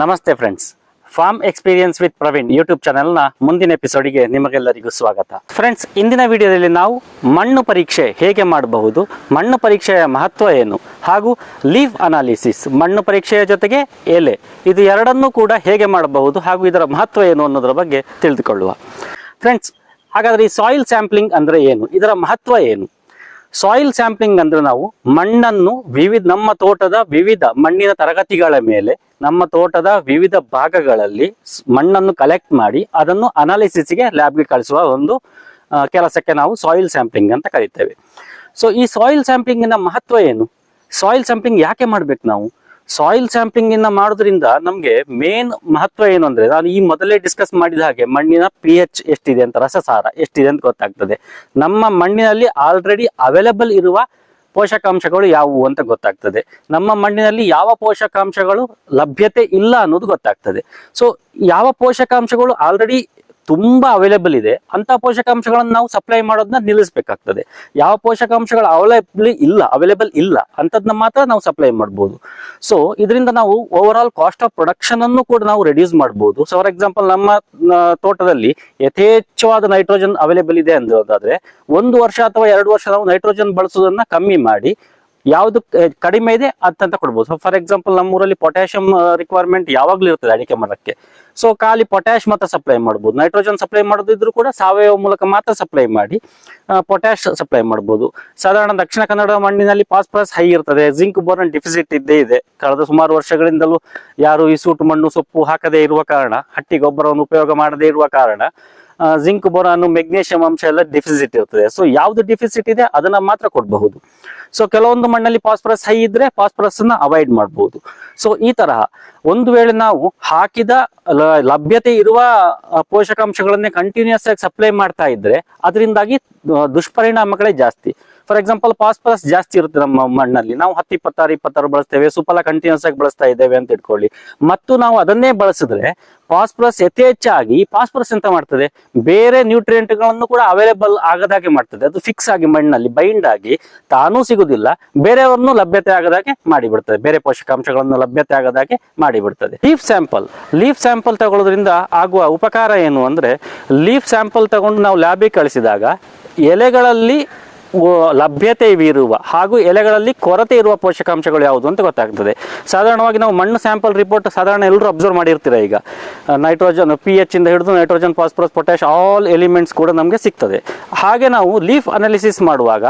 ನಮಸ್ತೆ friends farm experience with Praveen YouTube ಚಾನೆಲ್ನ ಮುಂದಿನ ಎಪಿಸೋಡಿಗೆ ನಿಮಗೆಲ್ಲರಿಗೂ ಸ್ವಾಗತ. ಫ್ರೆಂಡ್ಸ್ ಇಂದಿನ ವಿಡಿಯೋದಲ್ಲಿ ನಾವು ಮಣ್ಣು ಪರೀಕ್ಷೆ ಹೇಗೆ ಮಾಡಬಹುದು, ಮಣ್ಣು ಪರೀಕ್ಷೆಯ ಮಹತ್ವ ಏನು, ಹಾಗೂ ಲೀವ್ ಅನಾಲಿಸಿಸ್ ಮಣ್ಣು ಪರೀಕ್ಷೆಯ ಜೊತೆಗೆ ಎಲೆ, ಇದು ಎರಡನ್ನೂ ಕೂಡ ಹೇಗೆ ಮಾಡಬಹುದು ಹಾಗೂ ಇದರ ಮಹತ್ವ ಏನು ಅನ್ನೋದರ ಬಗ್ಗೆ ತಿಳಿದುಕೊಳ್ಳುವ. ಫ್ರೆಂಡ್ಸ್ ಹಾಗಾದ್ರೆ ಈ ಸಾಯಿಲ್ ಸ್ಯಾಂಪ್ಲಿಂಗ್ ಅಂದ್ರೆ ಏನು, ಇದರ ಮಹತ್ವ ಏನು? ಸಾಯಿಲ್ ಸ್ಯಾಂಪ್ಲಿಂಗ್ ಅಂದ್ರೆ ನಾವು ಮಣ್ಣನ್ನು ವಿವಿಧ, ನಮ್ಮ ತೋಟದ ವಿವಿಧ ಮಣ್ಣಿನ ತರಗತಿಗಳ ಮೇಲೆ, ನಮ್ಮ ತೋಟದ ವಿವಿಧ ಭಾಗಗಳಲ್ಲಿ ಮಣ್ಣನ್ನು ಕಲೆಕ್ಟ್ ಮಾಡಿ ಅದನ್ನು ಅನಾಲಿಸಿಸ್ಗೆ ಲ್ಯಾಬ್ಗೆ ಕಳಿಸುವ ಒಂದು ಕೆಲಸಕ್ಕೆ ನಾವು ಸಾಯಿಲ್ ಸ್ಯಾಂಪ್ಲಿಂಗ್ ಅಂತ ಕರಿತೇವೆ. ಸೊ ಈ ಸಾಯಿಲ್ ಸ್ಯಾಂಪ್ಲಿಂಗಿನ ಮಹತ್ವ ಏನು? ಸಾಯಿಲ್ ಸ್ಯಾಂಪ್ಲಿಂಗ್ ಯಾಕೆ ಮಾಡ್ಬೇಕು ನಾವು? ಸಾಯಿಲ್ ಸ್ಯಾಂಪ್ಲಿಂಗ್ ಇಂದ ಮಾಡೋದ್ರಿಂದ ನಮ್ಗೆ ಮೇನ್ ಮಹತ್ವ ಏನು ಅಂದ್ರೆ ನಾನು ಈ ಮೊದಲೇ ಡಿಸ್ಕಸ್ ಮಾಡಿದ ಹಾಗೆ ಮಣ್ಣಿನ ಪಿ ಎಚ್ ಎಷ್ಟಿದೆ ಅಂತ, ರಸಸಾರ ಎಷ್ಟಿದೆ ಅಂತ ಗೊತ್ತಾಗ್ತದೆ. ನಮ್ಮ ಮಣ್ಣಿನಲ್ಲಿ ಆಲ್ರೆಡಿ ಅವೈಲಬಲ್ ಇರುವ ಪೋಷಕಾಂಶಗಳು ಯಾವುವು ಅಂತ ಗೊತ್ತಾಗ್ತದೆ. ನಮ್ಮ ಮಣ್ಣಿನಲ್ಲಿ ಯಾವ ಪೋಷಕಾಂಶಗಳು ಲಭ್ಯತೆ ಇಲ್ಲ ಅನ್ನೋದು ಗೊತ್ತಾಗ್ತದೆ. ಸೊ ಯಾವ ಪೋಷಕಾಂಶಗಳು ಆಲ್ರೆಡಿ ತುಂಬಾ ಅವೈಲೇಬಲ್ ಇದೆ. ಅಂತ ಪೋಷಕಾಂಶಗಳನ್ನು ನಾವು ಸಪ್ಲೈ ಮಾಡೋದನ್ನ ನಿಲ್ಲಿಸಬೇಕಾಗ್ತದೆ. ಯಾವ ಪೋಷಕಾಂಶಗಳು ಅವೈಲೇಬಲ್ ಇಲ್ಲ ಅವೈಲೇಬಲ್ ಇಲ್ಲ ಅಂತದನ್ನ ಮಾತ್ರ ನಾವು ಸಪ್ಲೈ ಮಾಡ್ಬೋದು. ಸೊ ಇದರಿಂದ ನಾವು overall cost of production ಅನ್ನು ಕೂಡ ನಾವು ರೆಡ್ಯೂಸ್ ಮಾಡ್ಬೋದು. ಸೊ ಫಾರ್ ಎಕ್ಸಾಂಪಲ್ ನಮ್ಮ ತೋಟದಲ್ಲಿ ಯಥೇಚ್ಛವಾದ ನೈಟ್ರೋಜನ್ ಅವೈಲೇಬಲ್ ಇದೆ ಅಂದ್ರೋದಾದ್ರೆ ಒಂದು ವರ್ಷ ಅಥವಾ ಎರಡು ವರ್ಷ ನಾವು ನೈಟ್ರೋಜನ್ ಬಳಸೋದನ್ನ ಕಮ್ಮಿ ಮಾಡಿ ಯಾವ್ದು ಕಡಿಮೆ ಇದೆ ಅದಂತ ಕೊಡ್ಬೋದು. ಸೊ ಫಾರ್ ಎಕ್ಸಾಂಪಲ್ ನಮ್ಮೂರಲ್ಲಿ ಪೊಟ್ಯಾಷಿಯಂ ರಿಕ್ವೈರ್ಮೆಂಟ್ ಯಾವಾಗ್ಲೂ ಇರ್ತದೆ ಅಡಿಕೆ ಮರಕ್ಕೆ. ಸೊ ಖಾಲಿ ಪೊಟ್ಯಾಶ್ ಮಾತ್ರ ಸಪ್ಲೈ ಮಾಡ್ಬೋದು. ನೈಟ್ರೋಜನ್ ಸಪ್ಲೈ ಮಾಡೋದಿದ್ರು ಕೂಡ ಸಾವಯವ ಮೂಲಕ ಮಾತ್ರ ಸಪ್ಲೈ ಮಾಡಿ ಪೊಟ್ಯಾಶ್ ಸಪ್ಲೈ ಮಾಡ್ಬೋದು. ಸಾಧಾರಣ ದಕ್ಷಿಣ ಕನ್ನಡ ಮಣ್ಣಿನಲ್ಲಿ ಫಾಸ್ಫರಸ್ ಹೈ ಇರ್ತದೆ. ಜಿಂಕ್ ಬೋರನ್ ಡಿಫಿಸಿಟ್ ಇದ್ದೇ ಇದೆ. ಕಳೆದ ಸುಮಾರು ವರ್ಷಗಳಿಂದಲೂ ಯಾರು ಈ ಸೂಟು ಮಣ್ಣು ಸೊಪ್ಪು ಹಾಕದೇ ಇರುವ ಕಾರಣ, ಹಟ್ಟಿ ಗೊಬ್ಬರವನ್ನು ಉಪಯೋಗ ಮಾಡದೇ ಇರುವ ಕಾರಣ ಜಿಂಕ್ ಬೋರಾನು, ಮೆಗ್ನೇಷಿಯಂ ಅಂಶ ಎಲ್ಲ ಡಿಫಿಸಿಟ್ ಇರ್ತದೆ. ಸೊ ಯಾವ್ದು ಡಿಫಿಸಿಟ್ ಇದೆ, ಅದನ್ನ ಮಾತ್ರ ಕೊಡಬಹುದು. ಸೊ ಕೆಲವೊಂದು ಮಣ್ಣಲ್ಲಿ ಫಾಸ್ಫರಸ್ ಹೈ ಇದ್ರೆ ಫಾಸ್ಫರಸ್ ಅನ್ನ ಅವಾಯ್ಡ್ ಮಾಡಬಹುದು. ಸೊ ಈ ತರಹ ಒಂದು ವೇಳೆ ನಾವು ಹಾಕಿದ ಲಭ್ಯತೆ ಇರುವ ಪೋಷಕಾಂಶಗಳನ್ನೇ ಕಂಟಿನ್ಯೂಸ್ ಆಗಿ ಸಪ್ಲೈ ಮಾಡ್ತಾ ಇದ್ರೆ, ಅದರಿಂದಾಗಿ ದುಷ್ಪರಿಣಾಮಗಳೇ ಜಾಸ್ತಿ. ಫಾರ್ ಎಕ್ಸಾಂಪಲ್ ಫಾಸ್ಫರಸ್ ಜಾಸ್ತಿ ಇರುತ್ತೆ ನಮ್ಮ ಮಣ್ಣಲ್ಲಿ. ನಾವು ಹತ್ತು, ಇಪ್ಪತ್ತಾರು ಇಪ್ಪತ್ತಾರು ಬಳಸ್ತೇವೆ ಸುಫಲ ಕಂಟಿನ್ಯೂಸ್ ಆಗಿ ಬಳಸ್ತಾ ಇದ್ದೇವೆ ಅಂತ ಇಟ್ಕೊಳ್ಳಿ. ಮತ್ತು ನಾವು ಅದನ್ನೇ ಬಳಸಿದ್ರೆ ಫಾಸ್ಫರಸ್ ಯಥೇಚ್ಛಾಗಿ ಫಾಸ್ಫರಸ್ ಎಂತ ಮಾಡ್ತದೆ? ಬೇರೆ ನ್ಯೂಟ್ರಿಯೆಂಟ್ಗಳನ್ನು ಕೂಡ ಅವೈಲೇಬಲ್ ಆಗದಾಗೆ ಮಾಡ್ತದೆ. ಅದು ಫಿಕ್ಸ್ ಆಗಿ ಮಣ್ಣಲ್ಲಿ ಬೈಂಡ್ ಆಗಿ ತಾನೂ ಸಿಗುದಿಲ್ಲ, ಬೇರೆಯವ್ರನ್ನು ಲಭ್ಯತೆ ಆಗದಾಗೆ ಮಾಡಿಬಿಡ್ತದೆ. ಬೇರೆ ಪೋಷಕಾಂಶಗಳನ್ನು ಲಭ್ಯತೆ ಆಗದಾಗೆ ಮಾಡಿಬಿಡ್ತದೆ. ಲೀಫ್ ಸ್ಯಾಂಪಲ್ ಲೀಫ್ ಸ್ಯಾಂಪಲ್ ತಗೊಳ್ಳೋದ್ರಿಂದ ಆಗುವ ಉಪಕಾರ ಏನು ಅಂದ್ರೆ ಲೀಫ್ ಸ್ಯಾಂಪಲ್ ತಗೊಂಡು ನಾವು ಲ್ಯಾಬಿಗೆ ಕಳಿಸಿದಾಗ ಎಲೆಗಳಲ್ಲಿ ಲಭ್ಯತೆ ಇರುವ ಹಾಗೂ ಎಲೆಗಳಲ್ಲಿ ಕೊರತೆ ಇರುವ ಪೋಷಕಾಂಶಗಳು ಯಾವುದು ಅಂತ ಗೊತ್ತಾಗ್ತದೆ. ಸಾಧಾರಣವಾಗಿ ನಾವು ಮಣ್ಣು ಸ್ಯಾಂಪಲ್ ರಿಪೋರ್ಟ್ ಸಾಧಾರಣ ಎಲ್ಲರೂ ಅಬ್ಸರ್ವ್ ಮಾಡಿರ್ತೀರ ಈಗ? ನೈಟ್ರೋಜನ್ ಪಿ ಎಚ್ ಇಂದ ಹಿಡಿದು nitrogen, phosphorus potash all elements ಕೂಡ ನಮಗೆ ಸಿಗ್ತದೆ. ಹಾಗೆ ನಾವು ಲೀಫ್ ಅನಾಲಿಸಿಸ್ ಮಾಡುವಾಗ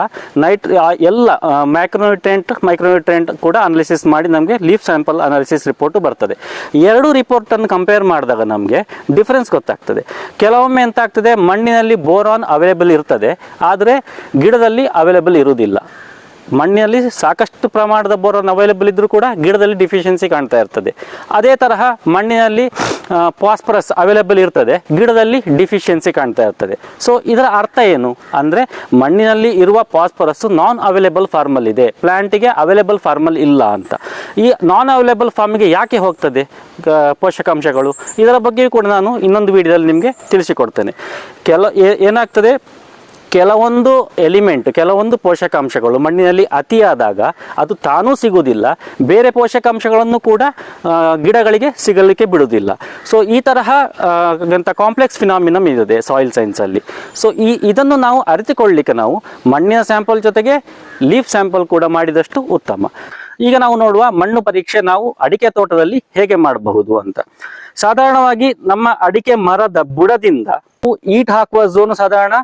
ನೈಟ್ ಎಲ್ಲ ಮ್ಯಾಕ್ರೋನ್ಯೂಟ್ರೆಂಟ್ ಮೈಕ್ರೋನ್ಯೂಟ್ರೆಂಟ್ ಕೂಡ ಅನಾಲಿಸಿಸ್ ಮಾಡಿ ನಮಗೆ ಲೀಫ್ ಸ್ಯಾಂಪಲ್ ಅನಾಲಿಸಿಸ್ ರಿಪೋರ್ಟ್ ಬರ್ತದೆ. ಎರಡು ರಿಪೋರ್ಟ್ ಅನ್ನು ಕಂಪೇರ್ ಮಾಡಿದಾಗ ನಮಗೆ ಡಿಫ್ರೆನ್ಸ್ ಗೊತ್ತಾಗ್ತದೆ. ಕೆಲವೊಮ್ಮೆ ಎಂತಾಗ್ತದೆ, ಮಣ್ಣಿನಲ್ಲಿ ಬೋರಾನ್ ಅವೈಲೇಬಲ್ ಇರ್ತದೆ, ಆದರೆ ಗಿಡದಲ್ಲಿ ಅವೈಲೇಬಲ್ ಇರುವುದಿಲ್ಲ. ಮಣ್ಣಿನಲ್ಲಿ ಸಾಕಷ್ಟು ಪ್ರಮಾಣದ ಬೋರನ್ ಅವೈಲೇಬಲ್ ಇದ್ದರೂ ಕೂಡ ಗಿಡದಲ್ಲಿ ಡಿಫಿಷಿಯನ್ಸಿ ಕಾಣ್ತಾ ಇರ್ತದೆ. ಅದೇ ತರಹ ಮಣ್ಣಿನಲ್ಲಿ ಫಾಸ್ಫರಸ್ ಅವೈಲೇಬಲ್ ಇರ್ತದೆ, ಗಿಡದಲ್ಲಿ ಡಿಫಿಷಿಯನ್ಸಿ ಕಾಣ್ತಾ ಇರ್ತದೆ. ಸೊ ಇದರ ಅರ್ಥ ಏನು? ಅಂದ್ರೆ ಮಣ್ಣಿನಲ್ಲಿ ಇರುವ ಫಾಸ್ಫರಸ್ ನಾನ್ ಅವೈಲೇಬಲ್ ಫಾರ್ಮಲ್ ಇದೆ. ಪ್ಲ್ಯಾಂಟಿಗೆ ಅವೈಲೇಬಲ್ ಫಾರ್ಮಲ್ ಇಲ್ಲ ಅಂತ. ಈ ನಾನ್ ಅವೈಲೇಬಲ್ ಫಾರ್ಮಿಗೆ ಯಾಕೆ ಹೋಗ್ತದೆ? ಪೋಷಕಾಂಶಗಳು. ಇದರ ಬಗ್ಗೆಯೂ ಕೂಡ ನಾನು ಇನ್ನೊಂದು ವಿಡಿಯೋದಲ್ಲಿ ನಿಮಗೆ ತಿಳಿಸಿಕೊಡ್ತೇನೆ. ಕೆಲ ಏನಾಗ್ತದೆ? ಕೆಲವೊಂದು ಎಲಿಮೆಂಟ್ ಕೆಲವೊಂದು ಪೋಷಕಾಂಶಗಳು ಮಣ್ಣಿನಲ್ಲಿ ಅತಿಯಾದಾಗ ಅದು ತಾನೂ ಸಿಗುವುದಿಲ್ಲ. ಬೇರೆ ಪೋಷಕಾಂಶಗಳನ್ನು ಕೂಡ ಗಿಡಗಳಿಗೆ ಸಿಗಲಿಕ್ಕೆ ಬಿಡುವುದಿಲ್ಲ. ಸೊ ಈ ತರಹ ಅಂತ ಕಾಂಪ್ಲೆಕ್ಸ್ ಫಿನಾಮಿನಮ್ ಇದೆ ಸಾಯಿಲ್ ಸೈನ್ಸಲ್ಲಿ ಸೊ ಈ, ಇದನ್ನು ನಾವು ಅರಿತುಕೊಳ್ಳಲಿಕ್ಕೆ ನಾವು ಮಣ್ಣಿನ ಸ್ಯಾಂಪಲ್ ಜೊತೆಗೆ ಲೀಫ್ ಸ್ಯಾಂಪಲ್ ಕೂಡ ಮಾಡಿದಷ್ಟು ಉತ್ತಮ. ಈಗ ನಾವು ನೋಡುವ ಮಣ್ಣು ಪರೀಕ್ಷೆ ನಾವು ಅಡಿಕೆ ತೋಟದಲ್ಲಿ ಹೇಗೆ ಮಾಡಬಹುದು ಅಂತ. ಸಾಧಾರಣವಾಗಿ ನಮ್ಮ ಅಡಿಕೆ ಮರದ ಬುಡದಿಂದ ಈಟ್ ಹಾಕುವ ಝೋನು ಸಾಧಾರಣ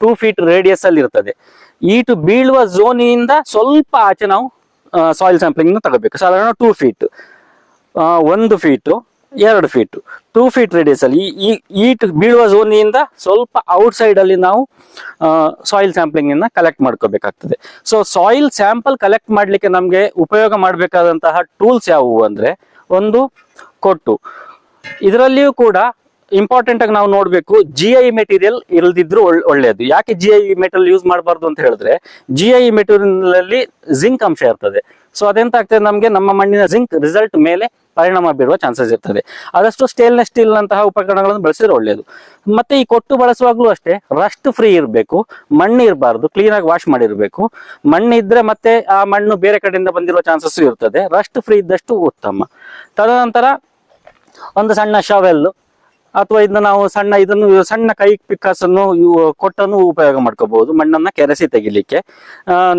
ಟೂ ಫೀಟ್ ರೇಡಿಯಸ್ ಅಲ್ಲಿ ಇರ್ತದೆ. ಈಟು ಬೀಳುವ ಝೋನಿನಿಂದ ಸ್ವಲ್ಪ ಆಚೆ ನಾವು ಸಾಯಿಲ್ ಸ್ಯಾಂಪ್ಲಿಂಗ್ ತಗೋಬೇಕು. ಸಾಧಾರಣ ಟೂ ಫೀಟ್ ಒಂದು ಫೀಟು ಎರಡು ಫೀಟ್ ಟೂ ಫೀಟ್ ರೇಡಿಯಸ್ ಅಲ್ಲಿ ಈ ಈಟ್ ಬೀಳುವ ಝೋನಿಯಿಂದ ಸ್ವಲ್ಪ ಔಟ್ಸೈಡ್ ಅಲ್ಲಿ ನಾವು ಸಾಯಿಲ್ ಸ್ಯಾಂಪ್ಲಿಂಗ್ ಅನ್ನ ಕಲೆಕ್ಟ್ ಮಾಡ್ಕೋಬೇಕಾಗ್ತದೆ. ಸೊ ಸಾಯಿಲ್ ಸ್ಯಾಂಪಲ್ ಕಲೆಕ್ಟ್ ಮಾಡ್ಲಿಕ್ಕೆ ನಮಗೆ ಉಪಯೋಗ ಮಾಡಬೇಕಾದಂತಹ ಟೂಲ್ಸ್ ಯಾವುವು ಅಂದ್ರೆ, ಒಂದು ಕೊಟ್ಟು. ಇದರಲ್ಲಿಯೂ ಕೂಡ ಇಂಪಾರ್ಟೆಂಟ್ ಆಗಿ ನಾವು ನೋಡಬೇಕು ಜಿ ಐ ಮೆಟೀರಿಯಲ್ ಇಲ್ದಿದ್ರು ಒಳ್- ಒಳ್ಳೆಯದು. ಯಾಕೆ ಜಿ ಐ ಮೆಟೀರಿಯಲ್ ಯೂಸ್ ಮಾಡಬಾರ್ದು ಅಂತ ಹೇಳಿದ್ರೆ ಜಿ ಐ ಮೆಟೀರಿಯಲ್ ಅಲ್ಲಿ ಜಿಂಕ್ ಅಂಶ ಇರ್ತದೆ. ಸೊ ಅದೆಂತ ಆಗ್ತದೆ ನಮಗೆ? ನಮ್ಮ ಮಣ್ಣಿನ ಜಿಂಕ್ ರಿಸಲ್ಟ್ ಮೇಲೆ ಪರಿಣಾಮ ಬೀರುವ ಚಾನ್ಸಸ್ ಇರ್ತದೆ. ಆದಷ್ಟು ಸ್ಟೇನ್ಲೆಸ್ ಸ್ಟೀಲ್ ನಂತಹ ಉಪಕರಣಗಳನ್ನು ಬಳಸಿದ್ರೆ ಒಳ್ಳೆಯದು. ಮತ್ತೆ ಈ ಕೊಟ್ಟು ಬಳಸುವಾಗಲೂ ಅಷ್ಟೇ ರಸ್ಟ್ ಫ್ರೀ ಇರಬೇಕು, ಮಣ್ಣು ಇರಬಾರ್ದು ಕ್ಲೀನ್ ಆಗಿ ವಾಶ್ ಮಾಡಿರಬೇಕು. ಮಣ್ಣು ಇದ್ರೆ ಮತ್ತೆ ಆ ಮಣ್ಣು ಬೇರೆ ಕಡೆಯಿಂದ ಬಂದಿರುವ ಚಾನ್ಸಸ್ ಇರ್ತದೆ. ರಸ್ಟ್ ಫ್ರೀ ಇದ್ದಷ್ಟು ಉತ್ತಮ. ತದನಂತರ ಒಂದು ಸಣ್ಣ ಶವೆಲ್ ಅಥವಾ ಇದನ್ನ ನಾವು ಸಣ್ಣ ಇದನ್ನು ಸಣ್ಣ ಕೈ ಪಿಕ್ಕಾಸನ್ನು ಕೊಟ್ಟನ್ನು ಉಪಯೋಗ ಮಾಡ್ಕೋಬಹುದು, ಮಣ್ಣನ್ನ ಕೆರೆಸಿ ತೆಗಿಲಿಕ್ಕೆ.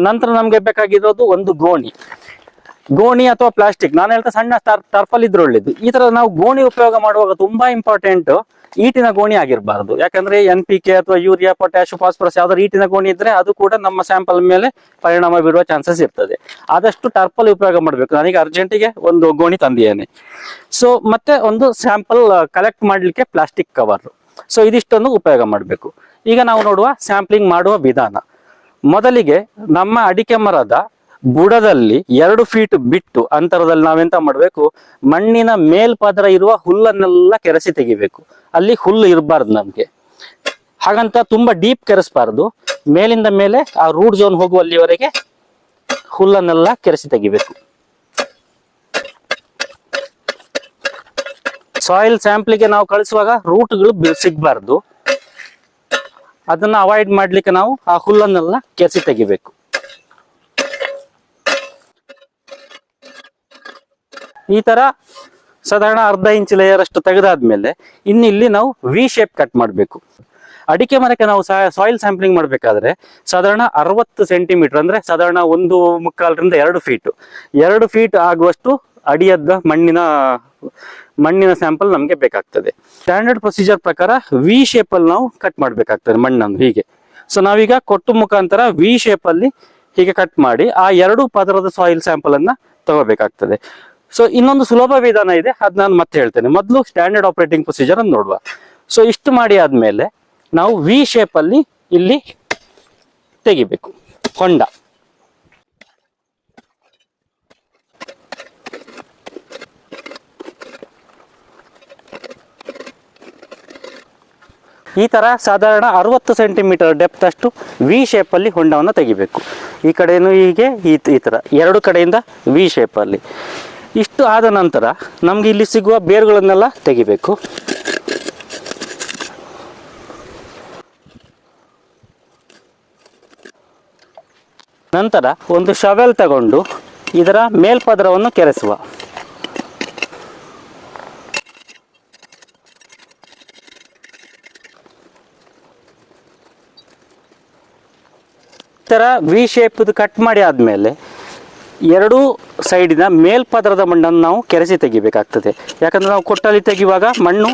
ನಂತರ ನಮ್ಗೆ ಬೇಕಾಗಿರೋದು ಒಂದು ಗೋಣಿ. ಗೋಣಿ ಅಥವಾ ಪ್ಲಾಸ್ಟಿಕ್, ನಾನು ಹೇಳ್ತಾ ಸಣ್ಣ ಟರ್ಫಲ್ ಇದ್ರೆ ಒಳ್ಳೇದು ಈ ತರ ನಾವು ಗೋಣಿ ಉಪಯೋಗ ಮಾಡುವಾಗ ತುಂಬಾ ಇಂಪಾರ್ಟೆಂಟ್ ಈಟಿನ ಗೋಣಿ ಆಗಿರಬಾರ್ದು. ಯಾಕಂದ್ರೆ ಎನ್ ಪಿ ಕೆ ಅಥವಾ ಯೂರಿಯಾ ಪೊಟ್ಯಾಶ್ ಫಾಸ್ಫರಸ್ ಯಾವ್ದಾದ್ರು ಈಟಿನ ಗೋಣಿ ಇದ್ರೆ ಅದು ಕೂಡ ನಮ್ಮ ಸ್ಯಾಂಪಲ್ ಮೇಲೆ ಪರಿಣಾಮ ಬೀರುವ ಚಾನ್ಸಸ್ ಇರ್ತದೆ. ಆದಷ್ಟು ಟರ್ಪಲ್ ಉಪಯೋಗ ಮಾಡಬೇಕು. ನನಗೆ ಅರ್ಜೆಂಟಿಗೆ ಒಂದು ಗೋಣಿ ತಂದಿದ್ದೇನೆ. ಸೊ ಮತ್ತೆ ಒಂದು ಸ್ಯಾಂಪಲ್ ಕಲೆಕ್ಟ್ ಮಾಡಲಿಕ್ಕೆ ಪ್ಲಾಸ್ಟಿಕ್ ಕವರ್ ಸೊ ಇದಿಷ್ಟೊಂದು ಉಪಯೋಗ ಮಾಡಬೇಕು. ಈಗ ನಾವು ನೋಡುವ ಸ್ಯಾಂಪ್ಲಿಂಗ್ ಮಾಡುವ ವಿಧಾನ. ಮೊದಲಿಗೆ ನಮ್ಮ ಅಡಿಕೆ ಮರದ ಬುಡದಲ್ಲಿ ಎರಡು ಫೀಟ್ ಬಿಟ್ಟು ಅಂತರದಲ್ಲಿ ನಾವೆಂತ ಮಾಡಬೇಕು? ಮಣ್ಣಿನ ಮೇಲ್ಪದರ ಇರುವ ಹುಲ್ಲನ್ನೆಲ್ಲ ಕೆರೆಸಿ ತೆಗಿಬೇಕು. ಅಲ್ಲಿ ಹುಲ್ಲು ಇರಬಾರ್ದು ನಮ್ಗೆ. ಹಾಗಂತ ತುಂಬಾ ಡೀಪ್ ಕೆರೆಸಬಾರ್ದು. ಮೇಲಿಂದ ಮೇಲೆ ಆ ರೂಟ್ ಹೋಗುವ ಅಲ್ಲಿವರೆಗೆ ಹುಲ್ಲನ್ನೆಲ್ಲ ಕೆರೆಸಿ ತೆಗಿಬೇಕು. ಸಾಯಿಲ್ ಸ್ಯಾಂಪ್ಲಿಗೆ ನಾವು ಕಳಿಸುವಾಗ ರೂಟ್ಗಳು ಸಿಗಬಾರ್ದು. ಅದನ್ನ ಅವಾಯ್ಡ್ ಮಾಡ್ಲಿಕ್ಕೆ ನಾವು ಆ ಹುಲ್ಲನ್ನೆಲ್ಲ ಕೆರೆಸಿ ತೆಗಿಬೇಕು. ಈ ತರ ಸಾಧಾರಣ ಅರ್ಧ ಇಂಚ್ ಲೇಯರ್ ಅಷ್ಟು ತೆಗೆದಾದ್ಮೇಲೆ ಇನ್ನಿಲ್ಲಿ ನಾವು ವಿ ಶೇಪ್ ಕಟ್ ಮಾಡಬೇಕು. ಅಡಿಕೆ ಮರಕ್ಕೆ ನಾವು ಸಾಯಿಲ್ ಸ್ಯಾಂಪ್ಲಿಂಗ್ ಮಾಡಬೇಕಾದ್ರೆ ಸಾಧಾರಣ ಅರವತ್ತು ಸೆಂಟಿಮೀಟರ್ ಅಂದ್ರೆ ಸಾಧಾರಣ ಒಂದು ಮುಕ್ಕಾಲರಿಂದ ಎರಡು ಫೀಟ್ ಎರಡು ಫೀಟ್ ಆಗುವಷ್ಟು ಅಡಿಯದ್ದ ಮಣ್ಣಿನ ಮಣ್ಣಿನ ಸ್ಯಾಂಪಲ್ ನಮಗೆ ಬೇಕಾಗ್ತದೆ. ಸ್ಟ್ಯಾಂಡರ್ಡ್ ಪ್ರೊಸೀಜರ್ ಪ್ರಕಾರ ವಿ ಶೇಪಲ್ಲಿ ನಾವು ಕಟ್ ಮಾಡಬೇಕಾಗ್ತದೆ ಮಣ್ಣನ್ನು ಹೀಗೆ. ಸೊ ನಾವೀಗ ಕೊಟ್ಟು ಮುಖಾಂತರ ವಿ ಶೇಪ್ ಅಲ್ಲಿ ಹೀಗೆ ಕಟ್ ಮಾಡಿ ಆ ಎರಡು ಪದರದ ಸಾಯಿಲ್ ಸ್ಯಾಂಪಲ್ ಅನ್ನ ತಗೋಬೇಕಾಗ್ತದೆ. ಸೊ ಇನ್ನೊಂದು ಸುಲಭ ವಿಧಾನ ಇದೆ. ಅದ್ ನಾನು ಮತ್ತೆ ಹೇಳ್ತೇನೆ. ಮೊದಲು ಸ್ಟ್ಯಾಂಡರ್ಡ್ ಆಪರೇಟಿಂಗ್ ಪ್ರೊಸೀಜರ್ ಅನ್ನು ನೋಡುವ. ಸೊ ಇಷ್ಟು ಮಾಡಿ ಆದ್ಮೇಲೆ ನಾವು ವಿ ಶೇಪ್ ಅಲ್ಲಿ ಇಲ್ಲಿ ತೆಗಿಬೇಕು. ಹೊಂಡ ಈ ತರ ಸಾಧಾರಣ ಅರವತ್ತು ಸೆಂಟಿಮೀಟರ್ ಡೆಪ್ತ್ ಅಷ್ಟು ವಿ ಶೇಪ್ ಅಲ್ಲಿ ಹೊಂಡವನ್ನು ತೆಗಿಬೇಕು. ಈ ಕಡೆಯೂ ಹೀಗೆ, ಈ ಈ ತರ. ಎರಡು ಕಡೆಯಿಂದ ವಿ ಶೇಪ್ ಅಲ್ಲಿ. ಇಷ್ಟು ಆದ ನಂತರ ನಮಗೆ ಇಲ್ಲಿ ಸಿಗುವ ಬೇರುಗಳನ್ನೆಲ್ಲ ತೆಗಿಬೇಕು. ನಂತರ ಒಂದು ಶವೆಲ್ ತಗೊಂಡು ಇದರ ಮೇಲ್ಪದರವನ್ನು ಕೆರೆಸುವ. ಈ ಥರ ವಿ ಶೇಪ್ ಕಟ್ ಮಾಡಿ ಆದಮೇಲೆ ಎರಡೂ ಸೈಡಿನ ಮೇಲ್ಪದರದ ಮಣ್ಣನ್ನು ನಾವು ಕೆರೆಸಿ ತೆಗಿಬೇಕಾಗ್ತದೆ. ಯಾಕಂದ್ರೆ ನಾವು ಕೊಟ್ಟಲ್ಲಿ ತೆಗೆಯುವಾಗ ಮಣ್ಣು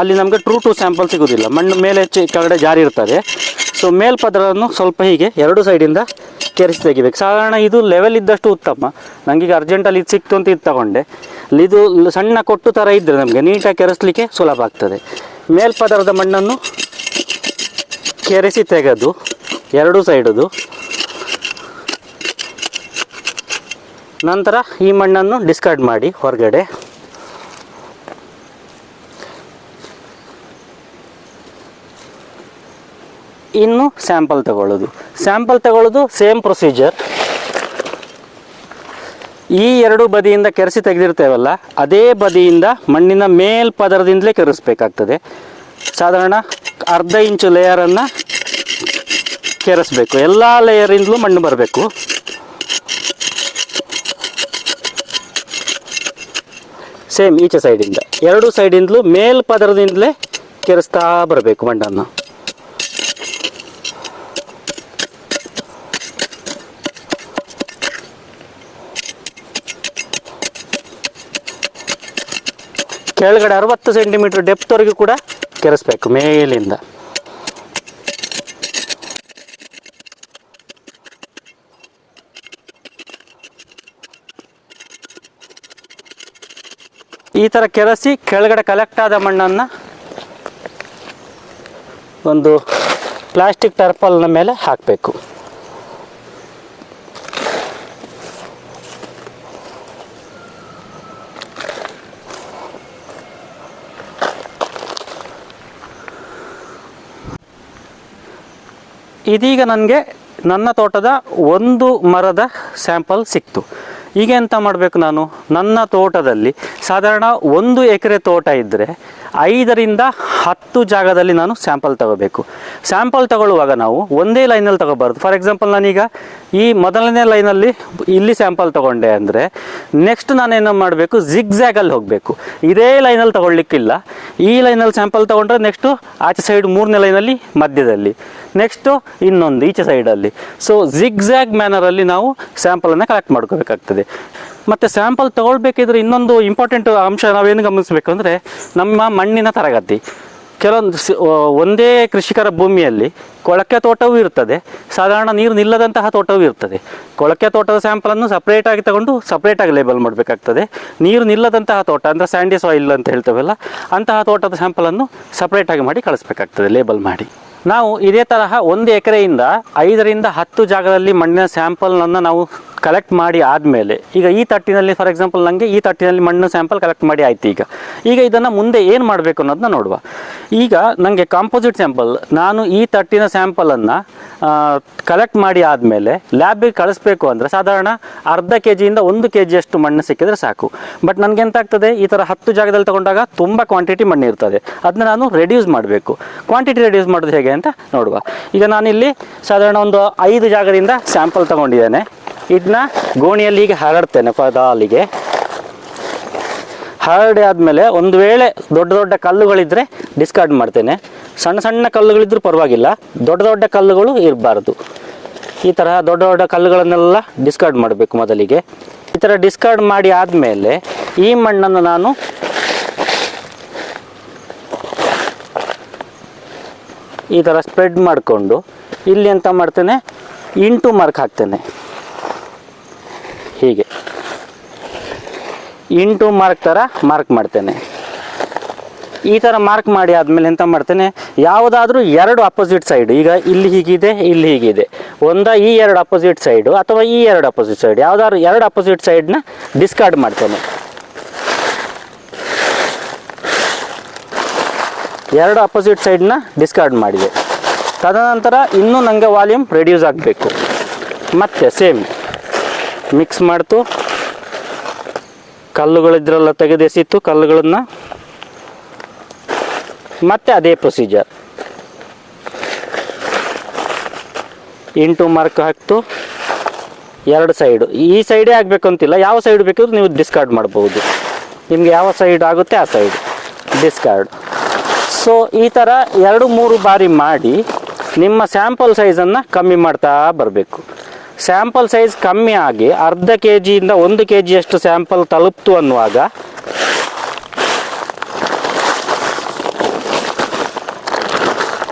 ಅಲ್ಲಿ ನಮಗೆ ಟ್ರೂ ಟು ಸ್ಯಾಂಪಲ್ ಸಿಗೋದಿಲ್ಲ. ಮಣ್ಣು ಮೇಲೆ ಕೆಳಗಡೆ ಜಾರಿ ಇರ್ತದೆ. ಸೊ ಮೇಲ್ಪದರವನ್ನು ಸ್ವಲ್ಪ ಹೀಗೆ ಎರಡು ಸೈಡಿಂದ ಕೆರೆಸಿ ತೆಗಿಬೇಕು. ಸಾಧಾರಣ ಇದು ಲೆವೆಲ್ ಇದ್ದಷ್ಟು ಉತ್ತಮ. ನನಗೀಗ ಅರ್ಜೆಂಟಲ್ಲಿ ಇದು ಸಿಕ್ತು ಅಂತ ಇದು ತಗೊಂಡೆ. ಇದು ಸಣ್ಣ ಕೊಟ್ಟು ಥರ ಇದ್ದರೆ ನಮಗೆ ನೀಟಾಗಿ ಕೆರೆಸಲಿಕ್ಕೆ ಸುಲಭ ಆಗ್ತದೆ. ಮೇಲ್ಪದರದ ಮಣ್ಣನ್ನು ಕೆರೆಸಿ ತೆಗೆದು, ಎರಡೂ ಸೈಡದು ನಂತರ ಈ ಮಣ್ಣನ್ನು ಡಿಸ್ಕಾರ್ಡ್ ಮಾಡಿ ಹೊರಗಡೆ. ಇನ್ನು ಸ್ಯಾಂಪಲ್ ತಗೊಳ್ಳೋದು. ಸ್ಯಾಂಪಲ್ ತಗೊಳ್ಳೋದು ಸೇಮ್ ಪ್ರೊಸೀಜರ್ ಈ ಎರಡು ಬದಿಯಿಂದ ಕೆರೆಸಿ ತೆಗೆದಿರ್ತೇವಲ್ಲ, ಅದೇ ಬದಿಯಿಂದ ಮಣ್ಣಿನ ಮೇಲ್ಪದರದಿಂದಲೇ ಕೆರೆಸ್ಬೇಕಾಗ್ತದೆ. ಸಾಧಾರಣ ಅರ್ಧ ಇಂಚು ಲೇಯರನ್ನು ಕೆರೆಸಬೇಕು. ಎಲ್ಲ ಲೇಯರಿಂದಲೂ ಮಣ್ಣು ಬರಬೇಕು. ಸೇಮ್ ಈಚೆ ಸೈಡಿಂದ. ಎರಡು ಸೈಡಿಂದಲೂ ಮೇಲ್ಪದರದಿಂದಲೇ ಕೆರೆಸ್ತಾ ಬರಬೇಕು ಮಂಡನ್ನು ಕೆಳಗಡೆ ಅರವತ್ತು ಸೆಂಟಿಮೀಟರ್ ಡೆಪ್ತ್ವರೆಗೂ ಕೂಡ ಕೆರೆಸ್ಬೇಕು ಮೇಲಿಂದ. ಈ ಥರ ಕೆರೆಸಿ ಕೆಳಗಡೆ ಕಲೆಕ್ಟ್ ಆದ ಮಣ್ಣನ್ನು ಒಂದು ಪ್ಲಾಸ್ಟಿಕ್ ಟರ್ಪಲ್ನ ಮೇಲೆ ಹಾಕಬೇಕು. ಇದೀಗ ನನಗೆ ನನ್ನ ತೋಟದ ಒಂದು ಮರದ ಸ್ಯಾಂಪಲ್ ಸಿಕ್ತು. ಈಗ ಎಂತ ಮಾಡಬೇಕು ನಾನು? ನನ್ನ ತೋಟದಲ್ಲಿ ಸಾಧಾರಣ ಒಂದು ಎಕರೆ ತೋಟ ಇದ್ದರೆ ಐದರಿಂದ ಹತ್ತು ಜಾಗದಲ್ಲಿ ನಾನು ಸ್ಯಾಂಪಲ್ ತಗೋಬೇಕು. ಸ್ಯಾಂಪಲ್ ತಗೊಳ್ಳುವಾಗ ನಾವು ಒಂದೇ ಲೈನಲ್ಲಿ ತಗೋಬಾರ್ದು. ಫಾರ್ ಎಕ್ಸಾಂಪಲ್ ನಾನೀಗ ಈ ಮೊದಲನೇ ಲೈನಲ್ಲಿ ಇಲ್ಲಿ ಸ್ಯಾಂಪಲ್ ತಗೊಂಡೆ ಅಂದರೆ ನೆಕ್ಸ್ಟ್ ನಾನೇನು ಮಾಡಬೇಕು ಜಿಗ್ಜ್ಯಾಗಲ್ಲಿ ಹೋಗಬೇಕು. ಇದೇ ಲೈನಲ್ಲಿ ತಗೊಳ್ಲಿಕ್ಕಿಲ್ಲ ಈ ಲೈನಲ್ಲಿ ಸ್ಯಾಂಪಲ್ ತಗೊಂಡ್ರೆ ನೆಕ್ಸ್ಟು ಆಚೆ ಸೈಡ್ ಮೂರನೇ ಲೈನಲ್ಲಿ ಮಧ್ಯದಲ್ಲಿ, ನೆಕ್ಸ್ಟು ಇನ್ನೊಂದು ಈಚೆ ಸೈಡಲ್ಲಿ. ಸೊ ಜಿಗ್ಜ್ಯಾಗ್ ಮ್ಯಾನರಲ್ಲಿ ನಾವು ಸ್ಯಾಂಪಲನ್ನು ಕಲೆಕ್ಟ್ ಮಾಡ್ಕೋಬೇಕಾಗ್ತದೆ. ಮತ್ತು ಸ್ಯಾಂಪಲ್ ತಗೊಳ್ಬೇಕಿದ್ರೆ ಇನ್ನೊಂದು ಇಂಪಾರ್ಟೆಂಟ್ ಅಂಶ ನಾವೇನು ಗಮನಿಸಬೇಕು ಅಂದರೆ ನಮ್ಮ ಮಣ್ಣಿನ ತರಗತಿ. ಕೆಲವೊಂದು ಒಂದೇ ಕೃಷಿಕರ ಭೂಮಿಯಲ್ಲಿ ಕೊಳಕೆ ತೋಟವೂ ಇರ್ತದೆ. ಸಾಧಾರಣ ನೀರು ನಿಲ್ಲದಂತಹ ತೋಟವೂ ಇರ್ತದೆ. ಕೊಳಕೆ ತೋಟದ ಸ್ಯಾಂಪಲನ್ನು ಸಪ್ರೇಟಾಗಿ ತಗೊಂಡು ಸಪ್ರೇಟಾಗಿ ಲೇಬಲ್ ಮಾಡಬೇಕಾಗ್ತದೆ. ನೀರು ನಿಲ್ಲದಂತಹ ತೋಟ ಅಂದರೆ ಸ್ಯಾಂಡಿ ಸಾಯಿಲ್ ಅಂತ ಹೇಳ್ತೇವಲ್ಲ, ಅಂತಹ ತೋಟದ ಸ್ಯಾಂಪಲನ್ನು ಸಪ್ರೇಟಾಗಿ ಮಾಡಿ ಕಳಿಸ್ಬೇಕಾಗ್ತದೆ ಲೇಬಲ್ ಮಾಡಿ. ನಾವು ಇದೇ ತರಹ ಒಂದು ಎಕರೆಯಿಂದ ಐದರಿಂದ ಹತ್ತು ಜಾಗದಲ್ಲಿ ಮಣ್ಣಿನ ಸ್ಯಾಂಪಲನ್ನು ನಾವು ಕಲೆಕ್ಟ್ ಮಾಡಿ ಆದಮೇಲೆ, ಈಗ ಈ ತಟ್ಟಿನಲ್ಲಿ ಫಾರ್ ಎಕ್ಸಾಂಪಲ್ ನನಗೆ ಈ ತಟ್ಟಿನಲ್ಲಿ ಮಣ್ಣು ಸ್ಯಾಂಪಲ್ ಕಲೆಕ್ಟ್ ಮಾಡಿ ಆಯ್ತು ಈಗ. ಈಗ ಇದನ್ನು ಮುಂದೆ ಏನು ಮಾಡಬೇಕು ಅನ್ನೋದನ್ನ ನೋಡುವ. ಈಗ ನನಗೆ ಕಾಂಪೋಸಿಟ್ ಸ್ಯಾಂಪಲ್ ನಾನು ಈ ತಟ್ಟಿನ ಸ್ಯಾಂಪಲನ್ನು ಕಲೆಕ್ಟ್ ಮಾಡಿ ಆದಮೇಲೆ ಲ್ಯಾಬಿಗೆ ಕಳಿಸ್ಬೇಕು ಅಂದರೆ ಸಾಧಾರಣ ಅರ್ಧ ಕೆ ಜಿಯಿಂದ ಒಂದು ಕೆ ಜಿಯಷ್ಟು ಮಣ್ಣು ಸಿಕ್ಕಿದ್ರೆ ಸಾಕು. ಬಟ್ ನನಗೆ ಎಂತಾಗ್ತದೆ, ಈ ಥರ ಹತ್ತು ಜಾಗದಲ್ಲಿ ತಗೊಂಡಾಗ ತುಂಬ ಕ್ವಾಂಟಿಟಿ ಮಣ್ಣು ಇರ್ತದೆ. ಅದನ್ನ ನಾನು ರೆಡ್ಯೂಸ್ ಮಾಡಬೇಕು. ಕ್ವಾಂಟಿಟಿ ರೆಡ್ಯೂಸ್ ಮಾಡೋದು ಹೇಗೆ ಅಂತ ನೋಡುವ. ಈಗ ನಾನಿಲ್ಲಿ ಸಾಧಾರಣ ಒಂದು ಐದು ಜಾಗದಿಂದ ಸ್ಯಾಂಪಲ್ ತಗೊಂಡಿದ್ದೇನೆ. ಇದನ್ನ ಗೋಣಿಯಲ್ಲಿ ಈಗ ಹರಡ್ತೇನೆ ಪದಾಲಿಗೆ ಹರಡಿ ಆದಮೇಲೆ ಒಂದು ವೇಳೆ ದೊಡ್ಡ ದೊಡ್ಡ ಕಲ್ಲುಗಳಿದ್ದರೆ ಡಿಸ್ಕಾರ್ಡ್ ಮಾಡ್ತೇನೆ. ಸಣ್ಣ ಸಣ್ಣ ಕಲ್ಲುಗಳಿದ್ರೂ ಪರವಾಗಿಲ್ಲ, ದೊಡ್ಡ ದೊಡ್ಡ ಕಲ್ಲುಗಳು ಇರಬಾರ್ದು. ಈ ತರಹ ದೊಡ್ಡ ದೊಡ್ಡ ಕಲ್ಲುಗಳನ್ನೆಲ್ಲ ಡಿಸ್ಕಾರ್ಡ್ ಮಾಡಬೇಕು ಮೊದಲಿಗೆ. ಈ ಥರ ಡಿಸ್ಕಾರ್ಡ್ ಮಾಡಿ ಆದಮೇಲೆ ಈ ಮಣ್ಣನ್ನು ನಾನು ಈ ಥರ ಸ್ಪ್ರೆಡ್ ಮಾಡಿಕೊಂಡು ಇಲ್ಲಿ ಎಂತ ಮಾಡ್ತೇನೆ? ಇಂಟು ಮಾರ್ಕ್ ಹಾಕ್ತೇನೆ. ಹೀಗೆ. ಇಂಟು ಮಾರ್ಕ್ ಥರ ಮಾರ್ಕ್ ಮಾಡ್ತೇನೆ. ಈ ಥರ ಮಾರ್ಕ್ ಮಾಡಿ ಆದಮೇಲೆ ಎಂತ ಮಾಡ್ತೇನೆ? ಯಾವುದಾದ್ರೂ ಎರಡು ಅಪೋಸಿಟ್ ಸೈಡ್ ಈಗ ಇಲ್ಲಿ ಹೀಗಿದೆ ಇಲ್ಲಿ ಹೀಗಿದೆ. ಒಂದ ಈ ಎರಡು ಅಪೋಸಿಟ್ ಸೈಡು ಅಥವಾ ಈ ಎರಡು ಅಪೋಸಿಟ್ ಸೈಡ್ ಯಾವುದಾದ್ರು ಎರಡು ಅಪೋಸಿಟ್ ಸೈಡ್ನ ಡಿಸ್ಕಾರ್ಡ್ ಮಾಡ್ತೇನೆ. ಎರಡು ಅಪೋಸಿಟ್ ಸೈಡ್ನ ಡಿಸ್ಕಾರ್ಡ್ ಮಾಡಿದೆ. ತದನಂತರ ಇನ್ನೂ ನನಗೆ ವಾಲ್ಯೂಮ್ ರೆಡ್ಯೂಸ್ ಆಗಬೇಕು. ಮತ್ತೆ ಸೇಮ್ ಮಿಕ್ಸ್ ಮಾಡ್ತು. ಕಲ್ಲುಗಳಿದ್ರೆಲ್ಲ ತೆಗೆದೆಸಿತ್ತು ಕಲ್ಲುಗಳನ್ನು ಮತ್ತೆ ಅದೇ ಪ್ರೊಸೀಜರ್ ಇಂಟು ಮಾರ್ಕ್ ಹಾಕ್ತು, ಎರಡು ಸೈಡು ಈ ಸೈಡೇ ಆಗಬೇಕು ಅಂತಿಲ್ಲ, ಯಾವ ಸೈಡ್ ಬೇಕಿದ್ರು ನೀವು ಡಿಸ್ಕಾರ್ಡ್ ಮಾಡ್ಬೋದು. ನಿಮಗೆ ಯಾವ ಸೈಡ್ ಆಗುತ್ತೆ ಆ ಸೈಡ್ ಡಿಸ್ಕಾರ್ಡ್ ಸೊ ಈ ಥರ ಎರಡು, ಮೂರು ಬಾರಿ ಮಾಡಿ ನಿಮ್ಮ ಸ್ಯಾಂಪಲ್ ಸೈಜನ್ನು ಕಮ್ಮಿ ಮಾಡ್ತಾ ಬರಬೇಕು. ಸ್ಯಾಂಪಲ್ ಸೈಜ್ ಕಮ್ಮಿ ಆಗಿ ಅರ್ಧ ಕೆ ಜಿಯಿಂದ ಒಂದು ಕೆ ಜಿಯಷ್ಟು ಸ್ಯಾಂಪಲ್ ತಲುಪ್ತು ಅನ್ನುವಾಗ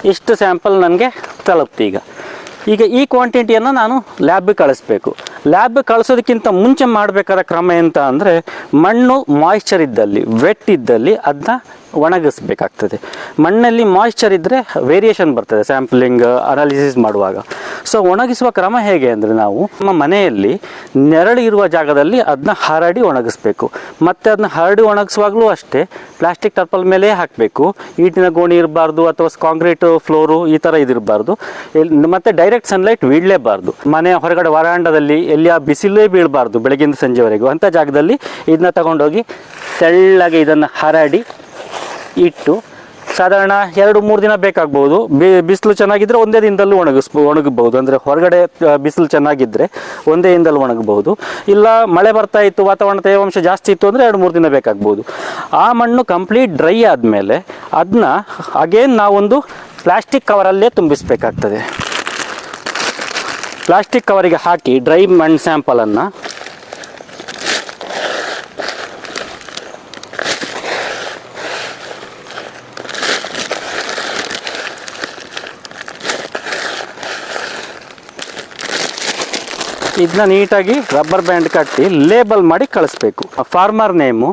ಇಷ್ಟು ಸ್ಯಾಂಪಲ್ ನನಗೆ ತಲುಪ್ತು ಈಗ. ಈಗ ಈ ಕ್ವಾಂಟಿಟಿಯನ್ನು ನಾನು ಲ್ಯಾಬ್ಗೆ ಕಳಿಸ್ಬೇಕು. ಲ್ಯಾಬ್ಗೆ ಕಳಿಸೋದಕ್ಕಿಂತ ಮುಂಚೆ ಮಾಡಬೇಕಾದ ಕ್ರಮ ಎಂತ ಅಂದರೆ ಮಣ್ಣು ಮಾಯಿಶ್ಚರ್ ಇದ್ದಲ್ಲಿ ವೆಟ್ ಇದ್ದಲ್ಲಿ ಅದನ್ನ ಒಣಗಿಸ್ಬೇಕಾಗ್ತದೆ. ಮಣ್ಣಲ್ಲಿ ಮಾಯಿಶ್ಚರ್ ಇದ್ದರೆ ವೇರಿಯೇಷನ್ ಬರ್ತದೆ ಸ್ಯಾಂಪಲಿಂಗ್ ಅನಾಲಿಸಿಸ್ ಮಾಡುವಾಗ. ಸೊ ಒಣಗಿಸುವ ಕ್ರಮ ಹೇಗೆ ಅಂದರೆ ನಾವು ನಮ್ಮ ಮನೆಯಲ್ಲಿ ನೆರಳು ಇರುವ ಜಾಗದಲ್ಲಿ ಅದನ್ನ ಹರಡಿ ಒಣಗಿಸ್ಬೇಕು. ಮತ್ತು ಅದನ್ನ ಹರಡಿ ಒಣಗಿಸುವಾಗಲೂ ಅಷ್ಟೇ ಪ್ಲಾಸ್ಟಿಕ್ ಟರ್ಪಲ್ ಮೇಲೆ ಹಾಕಬೇಕು. ಈಟಿನ ಗೋಣಿ ಇರಬಾರ್ದು ಅಥವಾ ಕಾಂಕ್ರೀಟ್ ಫ್ಲೋರು ಈ ಥರ ಇದಿರಬಾರ್ದು. ಮತ್ತು ಡೈರೆಕ್ಟ್ ಸನ್ಲೈಟ್ ಬೀಳಲೇಬಾರ್ದು. ಮನೆಯ ಹೊರಗಡೆ ವರಾಂಡದಲ್ಲಿ ಎಲ್ಲಿ ಆ ಬಿಸಿಲೇ ಬೀಳಬಾರ್ದು ಬೆಳಗಿಂದ ಸಂಜೆವರೆಗೂ. ಅಂಥ ಜಾಗದಲ್ಲಿ ಇದನ್ನ ತಗೊಂಡೋಗಿ ತೆಳ್ಳಗೆ ಇದನ್ನು ಹರಡಿ ಇಟ್ಟು ಸಾಧಾರಣ ಎರಡು ಮೂರು ದಿನ ಬೇಕಾಗ್ಬೋದು. ಬಿಸಿಲು ಚೆನ್ನಾಗಿದ್ದರೆ ಒಂದೇ ದಿನದಲ್ಲೂ ಒಣಗಿಸ್, ಒಣಗಬಹುದು. ಅಂದರೆ ಹೊರಗಡೆ ಬಿಸಿಲು ಚೆನ್ನಾಗಿದ್ದರೆ ಒಂದೇ ದಿನದಲ್ಲಿ ಒಣಗಬಹುದು. ಇಲ್ಲ ಮಳೆ ಬರ್ತಾ ಇತ್ತು, ವಾತಾವರಣ ತೇವಾಂಶ ಜಾಸ್ತಿ ಇತ್ತು ಅಂದರೆ ಎರಡು ಮೂರು ದಿನ ಬೇಕಾಗ್ಬೋದು. ಆ ಮಣ್ಣು ಕಂಪ್ಲೀಟ್ ಡ್ರೈ ಆದಮೇಲೆ ಅದನ್ನ ಅಗೇನ್ ನಾವೊಂದು ಪ್ಲಾಸ್ಟಿಕ್ ಕವರಲ್ಲೇ ತುಂಬಿಸಬೇಕಾಗ್ತದೆ. ಪ್ಲಾಸ್ಟಿಕ್ ಕವರಿಗೆ ಹಾಕಿ ಡ್ರೈ ಮಣ್ಣು ಸ್ಯಾಂಪಲನ್ನು ಇದನ್ನ ನೀಟಾಗಿ ರಬ್ಬರ್ ಬ್ಯಾಂಡ್ ಕಟ್ಟಿ ಲೇಬಲ್ ಮಾಡಿ ಕಳಿಸ್ಬೇಕು. Farmer name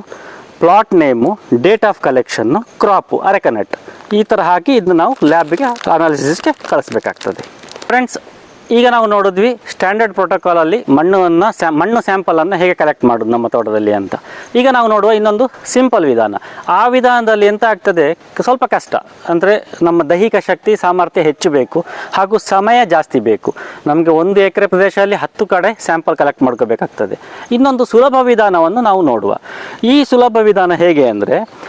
plot name date of collection crop areca nut. ಈ ಥರ ಹಾಕಿ ಇದನ್ನ ನಾವು ಲ್ಯಾಬ್ಗೆ ಅನಾಲಿಸಿಸ್ಗೆ ಕಳಿಸ್ಬೇಕಾಗ್ತದೆ. ಫ್ರೆಂಡ್ಸ್ ಈಗ ನಾವು ನೋಡಿದ್ವಿ ಸ್ಟ್ಯಾಂಡರ್ಡ್ ಪ್ರೋಟೋಕಾಲಲ್ಲಿ ಮಣ್ಣನ್ನು ಸ್ಯಾ ಮಣ್ಣು ಸ್ಯಾಂಪಲನ್ನು ಹೇಗೆ ಕಲೆಕ್ಟ್ ಮಾಡೋದು ನಮ್ಮ ತೋಟದಲ್ಲಿ ಅಂತ. ಈಗ ನಾವು ನೋಡುವ ಇನ್ನೊಂದು ಸಿಂಪಲ್ ವಿಧಾನ. ಆ ವಿಧಾನದಲ್ಲಿ ಎಂತ ಆಗ್ತದೆ? ಸ್ವಲ್ಪ ಕಷ್ಟ. ಅಂದರೆ ನಮ್ಮ ದೈಹಿಕ ಶಕ್ತಿ, ಸಾಮರ್ಥ್ಯ ಹೆಚ್ಚು ಬೇಕು. ಹಾಗೂ ಸಮಯ ಜಾಸ್ತಿ ಬೇಕು. ನಮಗೆ ಒಂದು ಎಕರೆ ಪ್ರದೇಶದಲ್ಲಿ ಹತ್ತು ಕಡೆ ಸ್ಯಾಂಪಲ್ ಕಲೆಕ್ಟ್ ಮಾಡ್ಕೋಬೇಕಾಗ್ತದೆ. ಇನ್ನೊಂದು ಸುಲಭ ವಿಧಾನವನ್ನು ನಾವು ನೋಡುವ. ಈ ಸುಲಭ ವಿಧಾನ ಹೇಗೆ ಅಂದರೆ,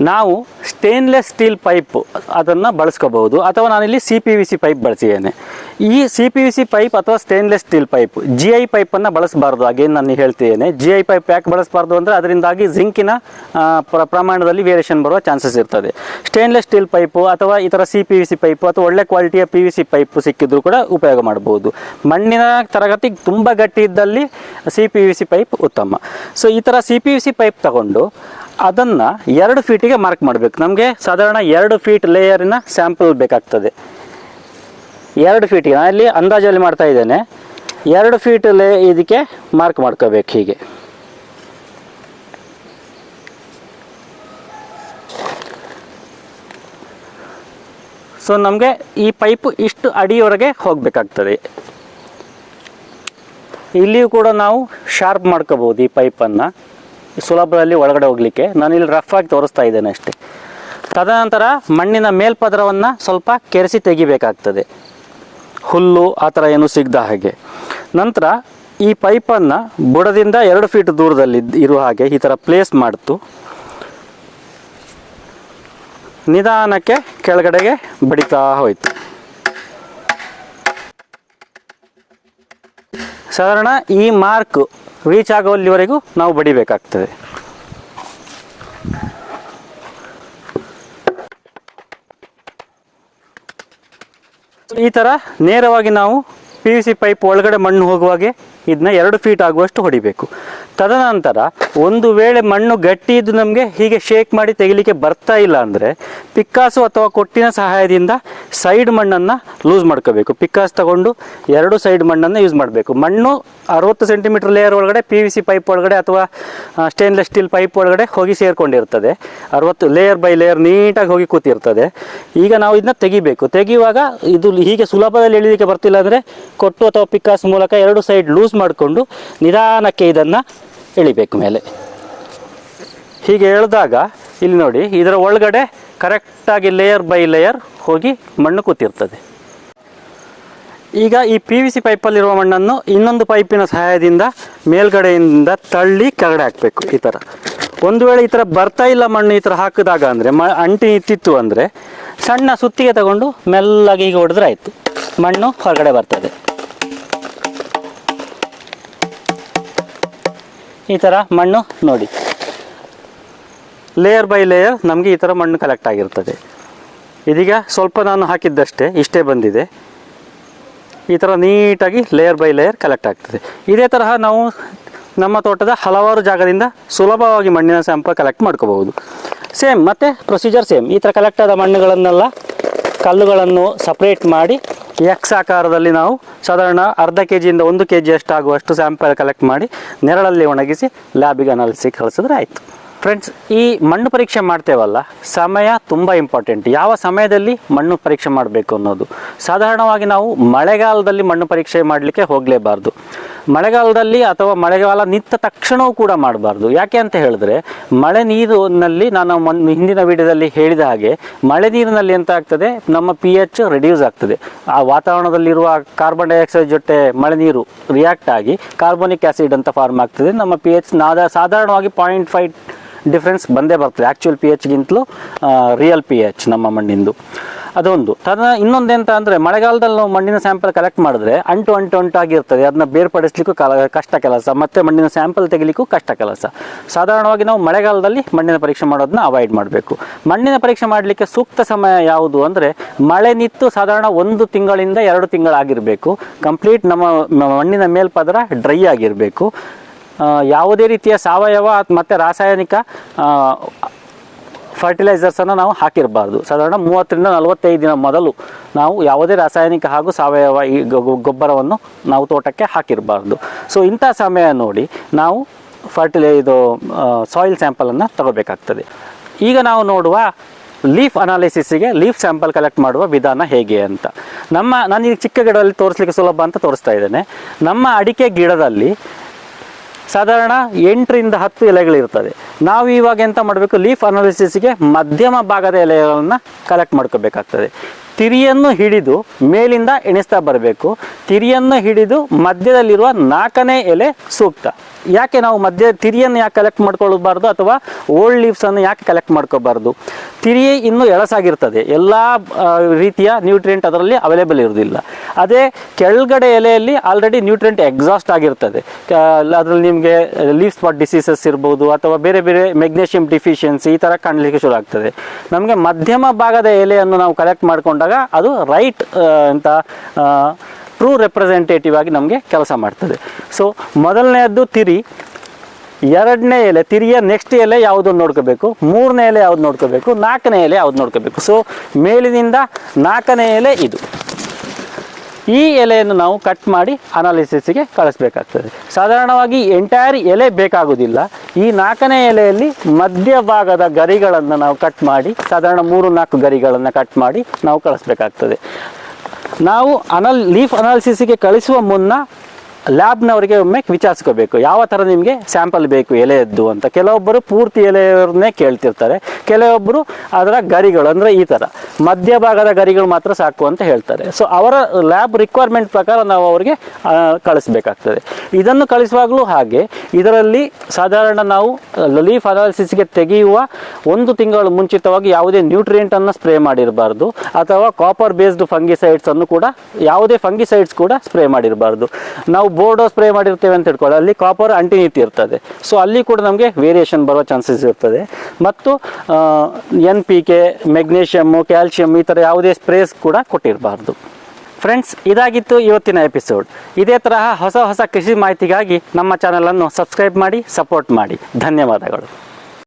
ನಾವು ಸ್ಟೇನ್ಲೆಸ್ ಸ್ಟೀಲ್ ಪೈಪ್ ಅದನ್ನು ಬಳಸ್ಕೋಬಹುದು. ಅಥವಾ ನಾನಿಲ್ಲಿ C P V C pipe ಬಳಸಿದ್ದೇನೆ. ಈ C P U C pipe ಅಥವಾ stainless steel pipe G I ಪೈಪನ್ನು ಬಳಸಬಾರ್ದು. ಹಾಗೆ ನಾನು ಹೇಳ್ತಿದ್ದೇನೆ. ಜಿ ಐ ಪೈಪ್ ಯಾಕೆ ಬಳಸಬಾರ್ದು ಅಂದರೆ ಅದರಿಂದಾಗಿ ಜಿಂಕಿನ ಪ್ರ- ಪ್ರಮಾಣದಲ್ಲಿ ವೇರಿಯೇಷನ್ ಬರುವ ಚಾನ್ಸಸ್ ಇರ್ತದೆ. ಸ್ಟೇನ್ಲೆಸ್ ಸ್ಟೀಲ್ ಪೈಪು ಅಥವಾ ಈ ಥರ C P U C pipe ಅಥವಾ ಒಳ್ಳೆ ಕ್ವಾಲಿಟಿಯ ಪಿ ವಿ ಸಿ ಪೈಪು ಸಿಕ್ಕಿದ್ರು ಕೂಡ ಉಪಯೋಗ ಮಾಡಬಹುದು ಮಣ್ಣಿನ ತರಗತಿ ತುಂಬ ಗಟ್ಟಿ ಇದ್ದಲ್ಲಿ C P U C pipe ಉತ್ತಮ. ಸೊ ಈ ಥರ C P U C pipe ತಗೊಂಡು ಅದನ್ನು ಎರಡು ಫೀಟಿಗೆ ಮಾರ್ಕ್ ಮಾಡಬೇಕು. ನಮಗೆ ಸಾಧಾರಣ ಎರಡು ಫೀಟ್ ಲೇಯರಿನ ಸ್ಯಾಂಪಲ್ ಬೇಕಾಗ್ತದೆ. ಎರಡು ಫೀಟ್ ನಾನು ಇಲ್ಲಿ ಅಂದಾಜಲ್ಲಿ ಮಾಡ್ತಾ ಇದ್ದೇನೆ. ಎರಡು ಫೀಟ್ ಲೇ ಇದಕ್ಕೆ ಮಾರ್ಕ್ ಮಾಡ್ಕೋಬೇಕು ಹೀಗೆ. ಸೊ ನಮಗೆ ಈ ಪೈಪು ಇಷ್ಟು ಅಡಿಯವರೆಗೆ ಹೋಗಬೇಕಾಗ್ತದೆ. ಇಲ್ಲಿಯೂ ಕೂಡ ನಾವು ಶಾರ್ಪ್ ಮಾಡ್ಕೋಬೋದು ಈ ಪೈಪನ್ನು ಸುಲಭದಲ್ಲಿ ಒಳಗಡೆ ಹೋಗಲಿಕ್ಕೆ. ನಾನು ಇಲ್ಲಿ ರಫ್ ಆಗಿ ತೋರಿಸ್ತಾ ಇದ್ದೇನೆ ಅಷ್ಟೇ. ತದನಂತರ ಮಣ್ಣಿನ ಮೇಲ್ಪದರವನ್ನು ಸ್ವಲ್ಪ ಕೆರೆಸಿ ತೆಗಿಬೇಕಾಗ್ತದೆ. ಹುಲ್ಲು ಆ ಥರ ಏನು ಸಿಗದ ಹಾಗೆ. ನಂತರ ಈ ಪೈಪನ್ನು ಬುಡದಿಂದ ಎರಡು ಫೀಟ್ ದೂರದಲ್ಲಿ ಇರುವ ಹಾಗೆ ಈ ಥರ ಪ್ಲೇಸ್ ಮಾಡ್ತು. ನಿಧಾನಕ್ಕೆ ಕೆಳಗಡೆಗೆ ಬಡಿತಾ ಹೋಯ್ತು. ಸಾಧಾರಣ ಈ ಮಾರ್ಕ್ ರೀಚ್ ಆಗೋಲ್ಲಿವರೆಗೂ ನಾವು ಬಡಿಬೇಕಾಗ್ತದೆ. ಈ ಥರ ನೇರವಾಗಿ ನಾವು ಪಿ ಯು ಸಿ ಪೈಪ್ ಒಳಗಡೆ ಮಣ್ಣು ಹೋಗುವಾಗೆ ಇದನ್ನ ಎರಡು ಫೀಟ್ ಆಗುವಷ್ಟು ಹೊಡಿಬೇಕು. ತದನಂತರ ಒಂದು ವೇಳೆ ಮಣ್ಣು ಗಟ್ಟಿ ಇದ್ದು ನಮಗೆ ಹೀಗೆ ಶೇಕ್ ಮಾಡಿ ತೆಗಿಲಿಕ್ಕೆ ಬರ್ತಾ ಇಲ್ಲ ಅಂದರೆ ಪಿಕ್ಕಾಸು ಅಥವಾ ಕೊಟ್ಟಿನ ಸಹಾಯದಿಂದ ಸೈಡ್ ಮಣ್ಣನ್ನು ಲೂಸ್ ಮಾಡ್ಕೋಬೇಕು. ಪಿಕ್ಕಾಸ್ ತಗೊಂಡು ಎರಡು ಸೈಡ್ ಮಣ್ಣನ್ನು ಯೂಸ್ ಮಾಡಬೇಕು. ಮಣ್ಣು ಅರವತ್ತು ಸೆಂಟಿಮೀಟರ್ ಲೇಯರ್ ಒಳಗಡೆ, ಪಿ ವಿ ಸಿ ಪೈಪ್ ಒಳಗಡೆ ಅಥವಾ ಸ್ಟೇನ್ಲೆಸ್ ಸ್ಟೀಲ್ ಪೈಪ್ ಒಳಗಡೆ ಹೋಗಿ ಸೇರಿಕೊಂಡಿರ್ತದೆ. ಅರವತ್ತು ಲೇಯರ್ ಬೈ ಲೇಯರ್ ನೀಟಾಗಿ ಹೋಗಿ ಕೂತಿರ್ತದೆ. ಈಗ ನಾವು ಇದನ್ನ ತೆಗಿಬೇಕು. ತೆಗೆಯುವಾಗ ಇದು ಹೀಗೆ ಸುಲಭದಲ್ಲಿ ಎಳಿಲಿಕ್ಕೆ ಬರ್ತಿಲ್ಲ ಅಂದರೆ ಕೊಟ್ಟು ಅಥವಾ ಪಿಕ್ಕಾಸ್ ಮೂಲಕ ಎರಡು ಸೈಡ್ ಲೂಸ್ ಮಾಡಿಕೊಂಡು ನಿಧಾನಕ್ಕೆ ಇದನ್ನು ಎಳಿಬೇಕು ಮೇಲೆ. ಹೀಗೆ ಎಳೆದಾಗ ಇಲ್ಲಿ ನೋಡಿ, ಇದರ ಒಳಗಡೆ ಕರೆಕ್ಟಾಗಿ ಲೇಯರ್ ಬೈ ಲೇಯರ್ ಹೋಗಿ ಮಣ್ಣು ಕೂತಿರ್ತದೆ. ಈಗ ಈ ಪಿ ವಿ ಸಿ ಪೈಪಲ್ಲಿರುವ ಮಣ್ಣನ್ನು ಇನ್ನೊಂದು ಪೈಪಿನ ಸಹಾಯದಿಂದ ಮೇಲ್ಗಡೆಯಿಂದ ತಳ್ಳಿ ಕೆಳಗಡೆ ಹಾಕಬೇಕು ಈ ಥರ ಒಂದು ವೇಳೆ ಈ ಥರ ಬರ್ತಾ ಇಲ್ಲ ಮಣ್ಣು ಈ ಥರ ಹಾಕಿದಾಗ ಅಂದರೆ, ಮ, ಅಂಟಿ ಇತ್ತಿತ್ತು ಅಂದರೆ ಸಣ್ಣ ಸುತ್ತಿಗೆ ತಗೊಂಡು ಮೆಲ್ಲಗೆ ಹೀಗೆ ಹೊಡೆದ್ರೆ ಆಯಿತು. ಮಣ್ಣು ಹೊರಗಡೆ ಬರ್ತದೆ. ಈ ಥರ ಮಣ್ಣು ನೋಡಿ. ಲೇಯರ್ ಬೈ ಲೇಯರ್ ನಮಗೆ ಈ ಥರ ಮಣ್ಣು ಕಲೆಕ್ಟ್ ಆಗಿರ್ತದೆ. ಇದೀಗ ಸ್ವಲ್ಪ ನಾನು ಹಾಕಿದ್ದಷ್ಟೇ, ಇಷ್ಟೇ ಬಂದಿದೆ. ಈ ಥರ ನೀಟಾಗಿ ಲೇಯರ್ ಬೈ ಲೇಯರ್ ಕಲೆಕ್ಟ್ ಆಗ್ತದೆ. ಇದೇ ತರಹ ನಾವು ನಮ್ಮ ತೋಟದ ಹಲವಾರು ಜಾಗದಿಂದ ಸುಲಭವಾಗಿ ಮಣ್ಣಿನ ಸ್ಯಾಂಪಲ್ ಕಲೆಕ್ಟ್ ಮಾಡ್ಕೋಬಹುದು. ಸೇಮ್ ಮತ್ತು ಪ್ರೊಸೀಜರ್ ಸೇಮ್ ಈ ಥರ ಕಲೆಕ್ಟ್ ಆದ ಮಣ್ಣುಗಳನ್ನೆಲ್ಲ ಕಲ್ಲುಗಳನ್ನು ಸಪ್ರೇಟ್ ಮಾಡಿ ಎಕ್ಸ್ ಆಕಾರದಲ್ಲಿ ನಾವು ಸಾಧಾರಣ ಅರ್ಧ ಕೆ ಜಿಯಿಂದ ಒಂದು ಕೆ ಜಿಯಷ್ಟು ಆಗುವಷ್ಟು ಸ್ಯಾಂಪಲ್ ಕಲೆಕ್ಟ್ ಮಾಡಿ ನೆರಳಲ್ಲಿ ಒಣಗಿಸಿ ಲ್ಯಾಬಿಗೆ ಅನಾಲಿಸಿ ಕಳಿಸಿದ್ರೆ ಆಯಿತು. ಫ್ರೆಂಡ್ಸ್ ಈ ಮಣ್ಣು ಪರೀಕ್ಷೆ ಮಾಡ್ತೇವಲ್ಲ, ಸಮಯ ತುಂಬ ಇಂಪಾರ್ಟೆಂಟ್ ಯಾವ ಸಮಯದಲ್ಲಿ ಮಣ್ಣು ಪರೀಕ್ಷೆ ಮಾಡಬೇಕು ಅನ್ನೋದು. ಸಾಧಾರಣವಾಗಿ ನಾವು ಮಳೆಗಾಲದಲ್ಲಿ ಮಣ್ಣು ಪರೀಕ್ಷೆ ಮಾಡಲಿಕ್ಕೆ ಹೋಗಲೇಬಾರ್ದು. ಮಳೆಗಾಲದಲ್ಲಿ ಅಥವಾ ಮಳೆಗಾಲ ನಿಂತ ತಕ್ಷಣವೂ ಕೂಡ ಮಾಡಬಾರ್ದು. ಯಾಕೆ ಅಂತ ಹೇಳಿದ್ರೆ, ಮಳೆ ನೀರಿನಲ್ಲಿ ನಾನು ಹಿಂದಿನ ವಿಡಿಯೋದಲ್ಲಿ ಹೇಳಿದ ಹಾಗೆ, ಮಳೆ ನೀರಿನಲ್ಲಿ ಎಂತ ಆಗ್ತದೆ? ನಮ್ಮ ಪಿ ಎಚ್ ರೆಡ್ಯೂಸ್ ಆಗ್ತದೆ. ಆ ವಾತಾವರಣದಲ್ಲಿರುವ ಕಾರ್ಬನ್ ಡೈಆಕ್ಸೈಡ್ ಜೊತೆ ಮಳೆ ನೀರು ರಿಯಾಕ್ಟ್ ಆಗಿ ಕಾರ್ಬೋನಿಕ್ ಆಸಿಡ್ ಅಂತ ಫಾರ್ಮ್ ಆಗ್ತದೆ. ನಮ್ಮ ಪಿ ಎಚ್ ನಾದ, ಸಾಧಾರಣವಾಗಿ ಪಾಯಿಂಟ್ ಫೈವ್ ಡಿಫ್ರೆನ್ಸ್ ಬಂದೇ ಬರ್ತದೆ. ಆ್ಯಕ್ಚುಯಲ್ ಪಿ ಎಚ್ಗಿಂತಲೂ ರಿಯಲ್ ಪಿ ಎಚ್ ನಮ್ಮ ಮಣ್ಣಿಂದು. ಅದೊಂದು. ತದ ಇನ್ನೊಂದೆಂತ ಅಂದರೆ, ಮಳೆಗಾಲದಲ್ಲಿ ನಾವು ಮಣ್ಣಿನ ಸ್ಯಾಂಪಲ್ ಕಲೆಕ್ಟ್ ಮಾಡಿದ್ರೆ ಅಂಟು ಅಂಟು ಅಂಟಾಗಿರ್ತದೆ. ಅದನ್ನ ಬೇರ್ಪಡಿಸ್ಲಿಕ್ಕೂ ಕಷ್ಟ ಕೆಲಸ. ಮತ್ತೆ ಮಣ್ಣಿನ ಸ್ಯಾಂಪಲ್ ತೆಗಿಲಿಕ್ಕೂ ಕಷ್ಟ ಕೆಲಸ. ಸಾಧಾರಣವಾಗಿ ನಾವು ಮಳೆಗಾಲದಲ್ಲಿ ಮಣ್ಣಿನ ಪರೀಕ್ಷೆ ಮಾಡೋದನ್ನ ಅವಾಯ್ಡ್ ಮಾಡಬೇಕು. ಮಣ್ಣಿನ ಪರೀಕ್ಷೆ ಮಾಡಲಿಕ್ಕೆ ಸೂಕ್ತ ಸಮಯ ಯಾವುದು ಅಂದರೆ, ಮಳೆ ನಿಂತು ಸಾಧಾರಣ ಒಂದು ತಿಂಗಳಿಂದ ಎರಡು ತಿಂಗಳಾಗಿರಬೇಕು. ಕಂಪ್ಲೀಟ್ ನಮ್ಮ ಮಣ್ಣಿನ ಮೇಲ್ಪದರ ಡ್ರೈ ಆಗಿರಬೇಕು. ಯಾವುದೇ ರೀತಿಯ ಸಾವಯವ ಮತ್ತು ರಾಸಾಯನಿಕ ಫರ್ಟಿಲೈಸರ್ಸನ್ನು ನಾವು ಹಾಕಿರಬಾರ್ದು. ಸಾಧಾರಣ ಮೂವತ್ತರಿಂದ ನಲವತ್ತೈದು ದಿನ ಮೊದಲು ನಾವು ಯಾವುದೇ ರಾಸಾಯನಿಕ ಹಾಗೂ ಸಾವಯವ ಈ ಗೊಬ್ಬರವನ್ನು ನಾವು ತೋಟಕ್ಕೆ ಹಾಕಿರಬಾರ್ದು. ಸೊ ಇಂಥ ಸಮಯ ನೋಡಿ ನಾವು ಫರ್ಟಿಲೈ ಇದು ಸಾಯಿಲ್ ಸ್ಯಾಂಪಲನ್ನು ತಗೋಬೇಕಾಗ್ತದೆ. ಈಗ ನಾವು ನೋಡುವ ಲೀಫ್ ಅನಾಲಿಸಿಸ್ಗೆ ಲೀಫ್ ಸ್ಯಾಂಪಲ್ ಕಲೆಕ್ಟ್ ಮಾಡುವ ವಿಧಾನ ಹೇಗೆ ಅಂತ. ನಮ್ಮ, ನಾನು ಈಗ ಚಿಕ್ಕ ಗಿಡದಲ್ಲಿ ತೋರಿಸ್ಲಿಕ್ಕೆ ಸುಲಭ ಅಂತ ತೋರಿಸ್ತಾ ಇದ್ದೇನೆ. ನಮ್ಮ ಅಡಿಕೆ ಗಿಡದಲ್ಲಿ ಸಾಧಾರಣ ಎಂಟರಿಂದ ಹತ್ತು ಎಲೆಗಳಿರ್ತದೆ. ನಾವು ಇವಾಗ ಎಂತ ಮಾಡಬೇಕು? ಲೀಫ್ ಅನಾಲಿಸಿಸ್ಗೆ ಮಧ್ಯಮ ಭಾಗದ ಎಲೆಗಳನ್ನು ಕಲೆಕ್ಟ್ ಮಾಡ್ಕೋಬೇಕಾಗ್ತದೆ. ತಿರಿಯನ್ನು ಹಿಡಿದು ಮೇಲಿಂದ ಎಣಿಸ್ತಾ ಬರಬೇಕು. ತಿರಿಯನ್ನು ಹಿಡಿದು ಮಧ್ಯದಲ್ಲಿರುವ ನಾಲ್ಕನೇ ಎಲೆ ಸೂಕ್ತ. ಯಾಕೆ ನಾವು ಮಧ್ಯ ತಿರಿಯನ್ನು ಯಾಕೆ ಕಲೆಕ್ಟ್ ಮಾಡ್ಕೊಳ್ಬಾರ್ದು ಅಥವಾ ಓಲ್ಡ್ ಲೀವ್ಸನ್ನು ಯಾಕೆ ಕಲೆಕ್ಟ್ ಮಾಡ್ಕೋಬಾರ್ದು? ತಿರಿ ಇನ್ನೂ ಎಳಸಾಗಿರ್ತದೆ. ಎಲ್ಲ ರೀತಿಯ ನ್ಯೂಟ್ರಿಯೆಂಟ್ ಅದರಲ್ಲಿ ಅವೈಲೇಬಲ್ ಇರೋದಿಲ್ಲ ಅದೇ ಕೆಳಗಡೆ ಎಲೆಯಲ್ಲಿ ಆಲ್ರೆಡಿ ನ್ಯೂಟ್ರಿಯೆಂಟ್ ಎಕ್ಸಾಸ್ಟ್ ಆಗಿರ್ತದೆ. ಅದರಲ್ಲಿ ನಿಮಗೆ ಲೀವ್ ಸ್ಪಾಟ್ ಡಿಸೀಸಸ್ ಇರ್ಬೋದು ಅಥವಾ ಬೇರೆ ಬೇರೆ ಮೆಗ್ನೇಷಿಯಂ ಡಿಫಿಷಿಯನ್ಸಿ ಈ ಥರ ಕಾಣಲಿಕ್ಕೆ ಶುರು ಆಗ್ತದೆ. ನಮಗೆ ಮಧ್ಯಮ ಭಾಗದ ಎಲೆಯನ್ನು ನಾವು ಕಲೆಕ್ಟ್ ಮಾಡಿಕೊಂಡಾಗ ಅದು ರೈಟ್ ಅಂತ ಟ್ರೂ ರೆಪ್ರೆಸೆಂಟೇಟಿವ್ ಆಗಿ ನಮಗೆ ಕೆಲಸ ಮಾಡ್ತದೆ. ಸೊ ಮೊದಲನೆಯದ್ದು ತಿರಿ. ಎರಡನೇ ಎಲೆ, ತಿರಿಯ ನೆಕ್ಸ್ಟ್ ಎಲೆ ಯಾವುದು ನೋಡ್ಕೋಬೇಕು? ಮೂರನೇ ಎಲೆ ಯಾವ್ದು ನೋಡ್ಕೋಬೇಕು? ನಾಲ್ಕನೇ ಎಲೆ ಯಾವ್ದು ನೋಡ್ಕೋಬೇಕು? ಸೊ ಮೇಲಿನಿಂದ ನಾಲ್ಕನೇ ಎಲೆ ಇದು. ಈ ಎಲೆಯನ್ನು ನಾವು ಕಟ್ ಮಾಡಿ ಅನಾಲಿಸಿಸ್ಗೆ ಕಳಿಸ್ಬೇಕಾಗ್ತದೆ. ಸಾಧಾರಣವಾಗಿ ಎಂಟೈರ್ ಎಲೆ ಬೇಕಾಗುವುದಿಲ್ಲ ಈ ನಾಲ್ಕನೇ ಎಲೆಯಲ್ಲಿ ಮಧ್ಯಭಾಗದ ಗರಿಗಳನ್ನು ನಾವು ಕಟ್ ಮಾಡಿ, ಸಾಧಾರಣ ಮೂರು ನಾಲ್ಕು ಗರಿಗಳನ್ನು ಕಟ್ ಮಾಡಿ ನಾವು ಕಳಿಸ್ಬೇಕಾಗ್ತದೆ. ನಾವು ಅನಲ್ ಲೀಫ್ ಅನಾಲಿಸಿಸ್ಗೆ ಕಳಿಸುವ ಮುನ್ನ ಲ್ಯಾಬ್ನವರಿಗೆ ಒಮ್ಮೆ ವಿಚಾರಿಸ್ಕೋಬೇಕು. ಯಾವ ಥರ ನಿಮಗೆ ಸ್ಯಾಂಪಲ್ ಬೇಕು, ಎಲೆಯದ್ದು ಅಂತ. ಕೆಲವೊಬ್ಬರು ಪೂರ್ತಿ ಎಲೆಯವ್ರನ್ನೇ ಕೇಳ್ತಿರ್ತಾರೆ. ಕೆಲವೊಬ್ಬರು ಅದರ ಗರಿಗಳು, ಅಂದರೆ ಈ ಥರ. ಮಧ್ಯಭಾಗದ ಗರಿಗಳು ಮಾತ್ರ ಸಾಕು ಅಂತ ಹೇಳ್ತಾರೆ. ಸೊ ಅವರ ಲ್ಯಾಬ್ ರಿಕ್ವೈರ್ಮೆಂಟ್ ಪ್ರಕಾರ ನಾವು ಅವರಿಗೆ ಕಳಿಸ್ಬೇಕಾಗ್ತದೆ. ಇದನ್ನು ಕಳಿಸುವಾಗಲೂ ಹಾಗೆ, ಇದರಲ್ಲಿ ಸಾಧಾರಣ ನಾವು ಲೀಫ್ ಅನಾಲಿಸಿಸ್ಗೆ ತೆಗೆಯುವ ಒಂದು ತಿಂಗಳು ಮುಂಚಿತವಾಗಿ ಯಾವುದೇ ನ್ಯೂಟ್ರಿಯೆಂಟನ್ನು ಸ್ಪ್ರೇ ಮಾಡಿರಬಾರ್ದು, ಅಥವಾ ಕಾಪರ್ ಬೇಸ್ಡ್ ಫಂಗಿಸೈಡ್ಸನ್ನು ಕೂಡ, ಯಾವುದೇ ಫಂಗಿಸೈಡ್ಸ್ ಕೂಡ ಸ್ಪ್ರೇ ಮಾಡಿರಬಾರ್ದು. ನಾವು ಬೋರ್ಡೋ ಸ್ಪ್ರೇ ಮಾಡಿರ್ತೇವೆ ಅಂತ ಇಟ್ಕೊಳ್ಳಿ ಅಲ್ಲಿ ಕಾಪರ್ ಅಂಟಿನಿಟಿ ಇರ್ತದೆ. ಸೊ ಅಲ್ಲಿ ಕೂಡ ನಮಗೆ ವೇರಿಯೇಷನ್ ಬರೋ ಚಾನ್ಸಸ್ ಇರ್ತದೆ. ಮತ್ತು N P K magnesium calcium ಈ ಥರ ಯಾವುದೇ ಸ್ಪ್ರೇಸ್ ಕೂಡ ಕೊಟ್ಟಿರಬಾರ್ದು. ಫ್ರೆಂಡ್ಸ್ ಇದಾಗಿತ್ತು ಇವತ್ತಿನ ಎಪಿಸೋಡ್ ಇದೇ ತರಹ ಹೊಸ ಹೊಸ ಕೃಷಿ ಮಾಹಿತಿಗಾಗಿ ನಮ್ಮ ಚಾನಲನ್ನು ಸಬ್ಸ್ಕ್ರೈಬ್ ಮಾಡಿ ಸಪೋರ್ಟ್ ಮಾಡಿ. ಧನ್ಯವಾದಗಳು.